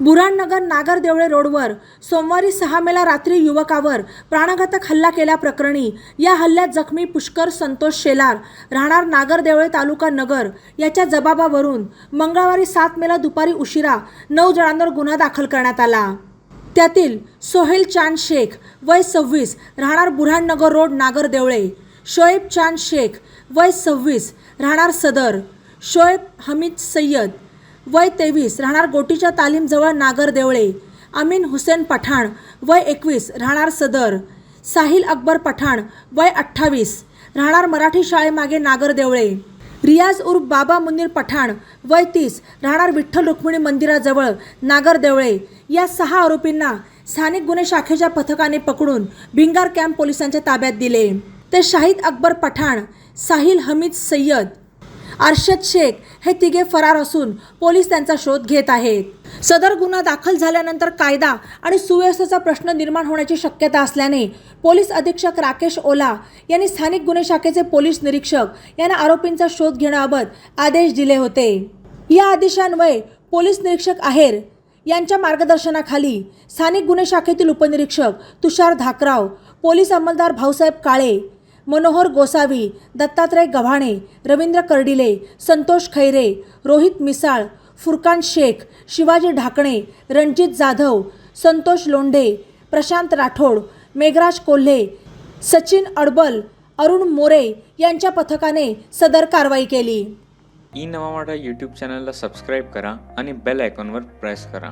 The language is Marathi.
बुराणनगर नागरदेवळे रोडवर सोमवारी सहा मेला रात्री युवकावर प्राणघातक हल्ला केल्याप्रकरणी या हल्ल्यात जखमी पुष्कर संतोष शेलार राहणार नागरदेवळे तालुका नगर याच्या जबाबावरून मंगळवारी सात मेला दुपारी उशिरा नऊ जणांवर गुन्हा दाखल करण्यात आला. त्यातील सोहेल चांद शेख वय सव्वीस राहणार बुऱ्हाणनगर रोड नागरदेवळे शोएब चांद शेख वय सव्वीस राहणार सदर शोएब हमीद सय्यद वय तेवीस राहणार गोटीच्या तालीमजवळ नागरदेवळे अमीन हुसेन पठाण वय एकवीस राहणार सदर. साहिल अकबर पठाण वय अठ्ठावीस राहणार मराठी शाळेमागे नागरदेवळे रियाज उर्फ बाबा मुनीर पठाण वय तीस राहणार विठ्ठल रुक्मिणी मंदिराजवळ नागरदेवळे या सहा आरोपींना स्थानिक गुन्हे शाखेच्या पथकाने पकडून भिंगार कॅम्प पोलिसांच्या ताब्यात दिले. ते शाहिद अकबर पठाण साहिल हमीद सय्यद अर्शद शेख हे तिघे फरार असून पोलीस त्यांचा शोध घेत आहेत. सदर गुन्हा दाखल झाल्यानंतर कायदा आणि सुव्यवस्थेचा प्रश्न निर्माण होण्याची शक्यता असल्याने पोलीस अधीक्षक राकेश ओला यांनी स्थानिक गुन्हे शाखेचे पोलीस निरीक्षक यांना आरोपींचा शोध घेण्याबाबत आदेश दिले होते. या आदेशान्वये पोलीस निरीक्षक आहेर यांच्या मार्गदर्शनाखाली स्थानिक गुन्हे शाखेतील उपनिरीक्षक तुषार धाकराव पोलीस अंमलदार भाऊसाहेब काळे मनोहर गोसावी दत्तात्रय गव्हाणे रवींद्र कर्डिले संतोष खैरे रोहित मिसाळ फुरकान शेख शिवाजी ढाकणे रणजित जाधव संतोष लोंढे प्रशांत राठोड मेघराज कोल्हे सचिन अडबल अरुण मोरे यांच्या पथकाने सदर कारवाई केली. ई नवा मराठा यूट्यूब चॅनलला सबस्क्राईब करा आणि बेल आयकॉनवर प्रेस करा.